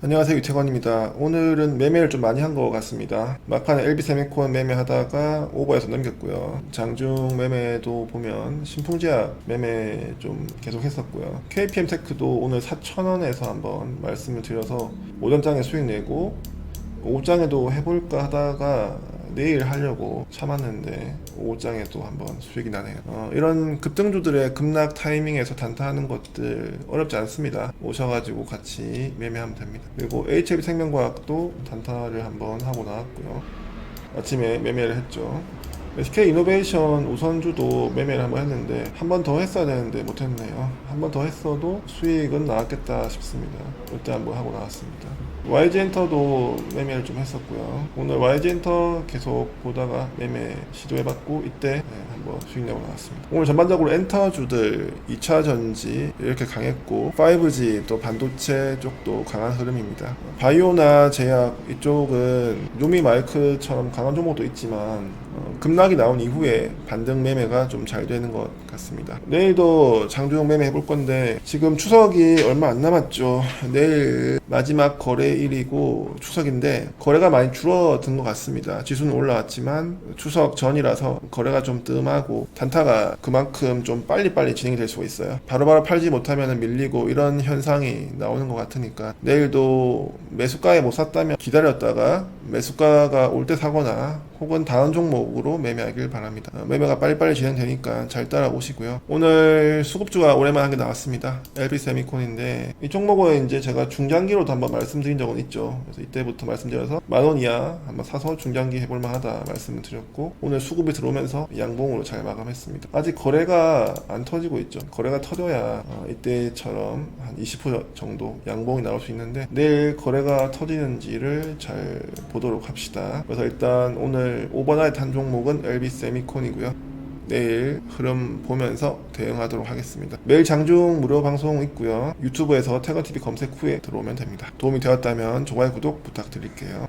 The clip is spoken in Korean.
안녕하세요 유태관입니다. 오늘은 매매를 좀 많이 한 것 같습니다. 막판에 LB 세미콘 매매하다가 오버해서 넘겼고요. 장중 매매도 보면 신풍제약 매매 좀 계속 했었고요. KPM 테크도 오늘 4,000원에서 한번 말씀을 드려서 오전장에 수익 내고 오후장에도 해볼까 하다가 내일 하려고 참았는데 오후장에도 한번 수익이 나네요. 어, 이런 급등주들의 급락 타이밍에서 단타하는 것들 어렵지 않습니다. 오셔가지고 같이 매매하면 됩니다. 그리고 HLB 생명과학도 단타를 한번 하고 나왔고요. 아침에 매매를 했죠. SK 이노베이션 우선주도 매매를 한번 했는데 한 번 더 했어야 되는데 못했네요. 한 번 더 했어도 수익은 나왔겠다 싶습니다. 이때 한번 하고 나왔습니다. YG엔터도 매매를 좀 했었고요. 오늘 YG엔터 계속 보다가 매매 시도해봤고 이때 네, 한번 수익 내고 나왔습니다. 오늘 전반적으로 엔터주들 2차 전지 이렇게 강했고 5G 또 반도체 쪽도 강한 흐름입니다. 바이오나 제약 이쪽은 요미 마이크처럼 강한 종목도 있지만 어, 급락이 나온 이후에 반등 매매가 좀 잘 되는 것 같습니다. 내일도 장중 매매 해볼 건데 지금 추석이 얼마 안 남았죠. 내일 마지막 거래일이고 추석인데 거래가 많이 줄어든 것 같습니다. 지수는 올라왔지만 추석 전이라서 거래가 좀 뜸하고 단타가 그만큼 좀 빨리빨리 진행이 될 수가 있어요. 바로바로 팔지 못하면 밀리고 이런 현상이 나오는 것 같으니까 내일도 매수가에 못 샀다면 기다렸다가 매수가가 올 때 사거나 혹은 다른 종목으로 매매하길 바랍니다. 어, 매매가 빨리빨리 진행되니까 잘 따라오시고요. 오늘 수급주가 오랜만에 나왔습니다. LB 세미콘인데 이 종목은 이제 제가 중장기로도 한번 말씀드린 적은 있죠. 그래서 이때부터 말씀드려서 만원 이하 한번 사서 중장기 해볼 만 하다 말씀을 드렸고 오늘 수급이 들어오면서 양봉으로 잘 마감했습니다. 아직 거래가 안 터지고 있죠. 거래가 터져야 어, 이때처럼 한 20% 정도 양봉이 나올 수 있는데 내일 거래가 터지는지를 잘 보도록 합시다. 그래서 일단 오늘 오버나이트 한 종목은 LB 세미콘이고요. 내일 흐름 보면서 대응하도록 하겠습니다. 매일 장중 무료 방송 있고요. 유튜브에서 태건TV 검색 후에 들어오면 됩니다. 도움이 되었다면 좋아요, 구독 부탁드릴게요.